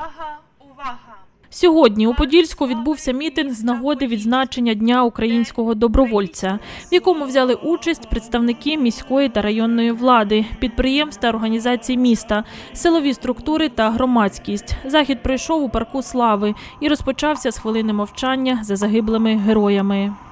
Увага, увага! Сьогодні у Подільську відбувся мітинг з нагоди відзначення Дня українського добровольця, в якому взяли участь представники міської та районної влади, підприємств та організацій міста, силові структури та громадськість. Захід пройшов у парку слави і розпочався з хвилини мовчання за загиблими героями. –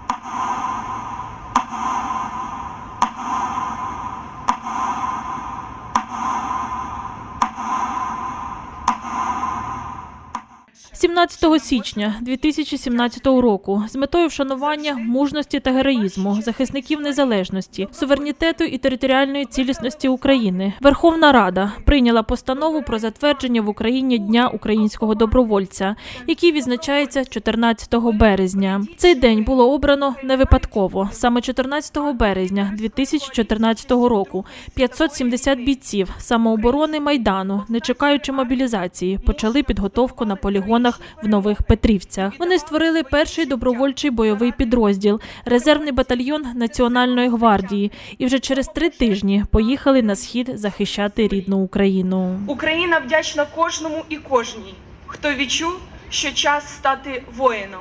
17 січня 2017 року з метою вшанування мужності та героїзму захисників незалежності, суверенітету і територіальної цілісності України Верховна Рада прийняла постанову про затвердження в Україні Дня українського добровольця, який відзначається 14 березня. Цей день було обрано не випадково. Саме 14 березня 2014 року 570 бійців самооборони майдану, не чекаючи мобілізації, почали підготовку на полігонах в Нових Петрівцях. Вони створили перший добровольчий бойовий підрозділ, резервний батальйон Національної гвардії, і вже через три тижні поїхали на схід захищати рідну Україну. Україна вдячна кожному і кожній, хто відчув, що час стати воїном.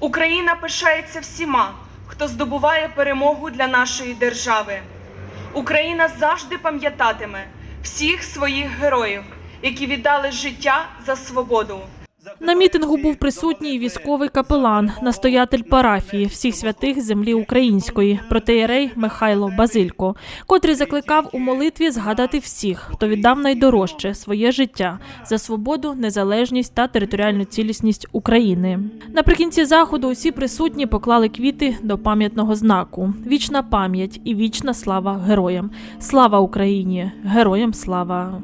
Україна пишається всіма, хто здобуває перемогу для нашої держави. Україна завжди пам'ятатиме всіх своїх героїв, які віддали життя за свободу. На мітингу був присутній військовий капелан, настоятель парафії всіх святих землі української, протеєрей Михайло Базилько, котрий закликав у молитві згадати всіх, хто віддав найдорожче своє життя за свободу, незалежність та територіальну цілісність України. Наприкінці заходу усі присутні поклали квіти до пам'ятного знаку: вічна пам'ять і вічна слава героям. Слава Україні! Героям слава!